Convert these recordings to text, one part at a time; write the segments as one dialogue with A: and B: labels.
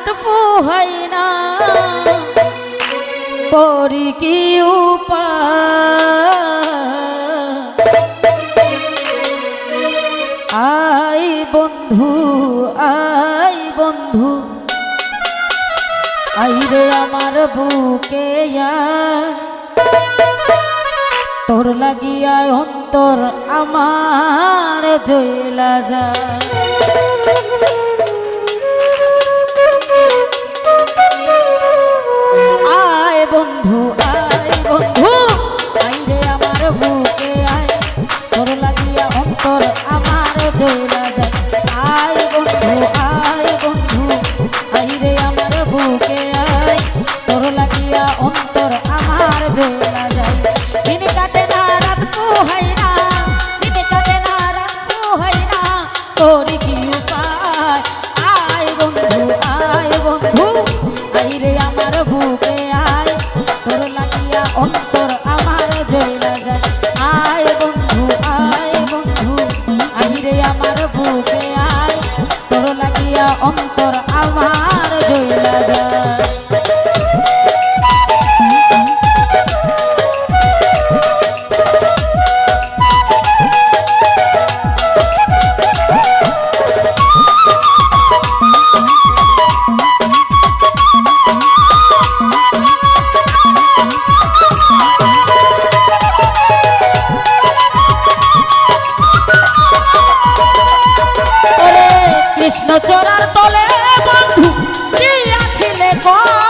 A: রাত ফুহাই না। করি কি আই বন্ধু আই বন্ধু আইরে আমার বুকে। তোর লাগিয়া অন্তর আমার জইলা যায়। অন্তর আমার জইলা যায়। আয় বন্ধু আয় বন্ধু আইরে আমার বুকে আয়। তোর লাগিয়া অন্তর আমার জইলা যায়। দিন কাটে না, রাত পোহাই না। দিন কাটে না, রাত পোহাই না। তোর কি উপায়? আয় বন্ধু আয় বন্ধু আইরে আমার বুকে আয়। তোর লাগিয়া অন্তর আমার জইলা যায়। কৃষ্ণ চোরার তলে বন্ধু কি আছিলে কোনদিন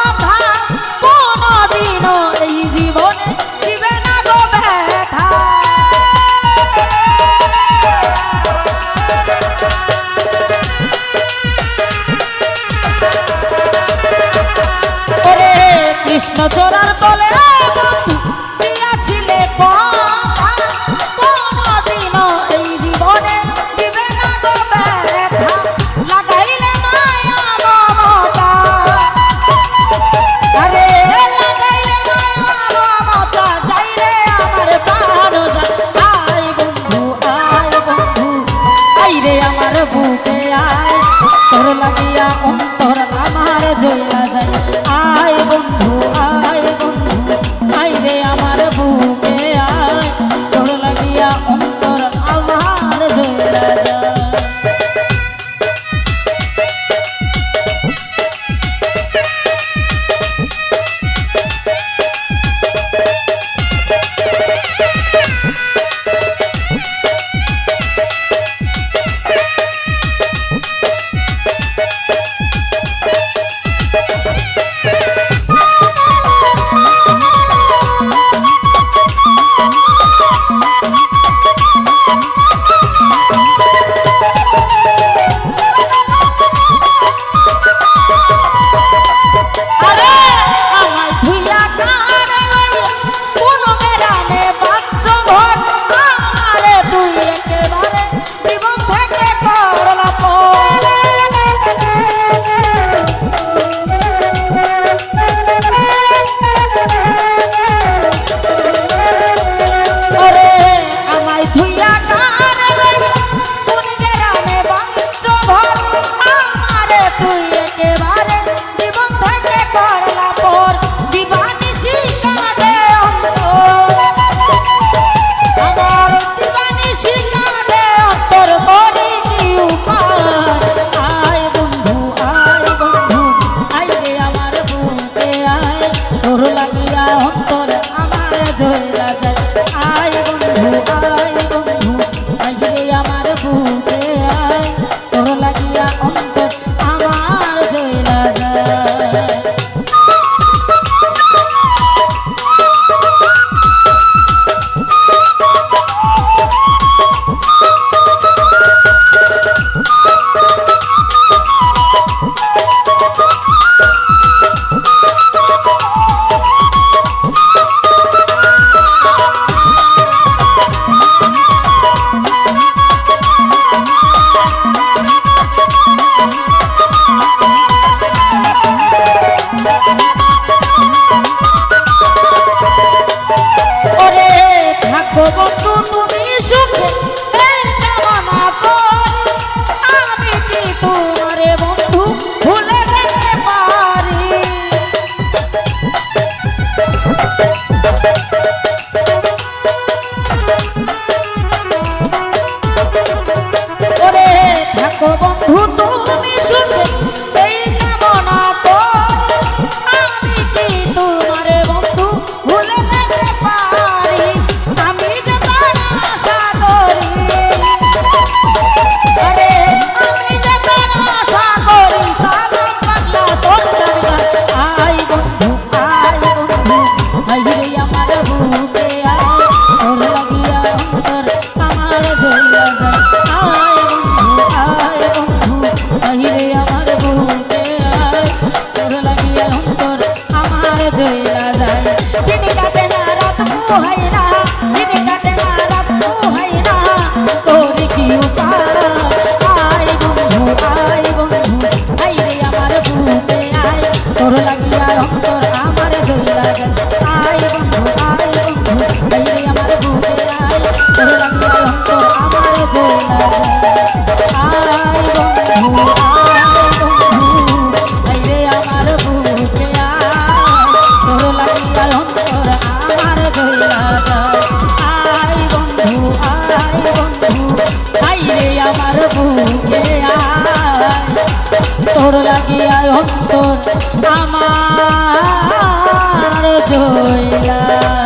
A: আমার Mm-hmm. থাকুক Thank you. তোর আমার ধরিয়া যায় আয় বন্ধু আয় বন্ধু আহিরে আমার বুকে আয় তোর লাগিয়া অন্তর আমার ধরিয়া যায় দিন কাটে না রাত বুহাই তোর লাগিয়া অন্তর আমার জইলা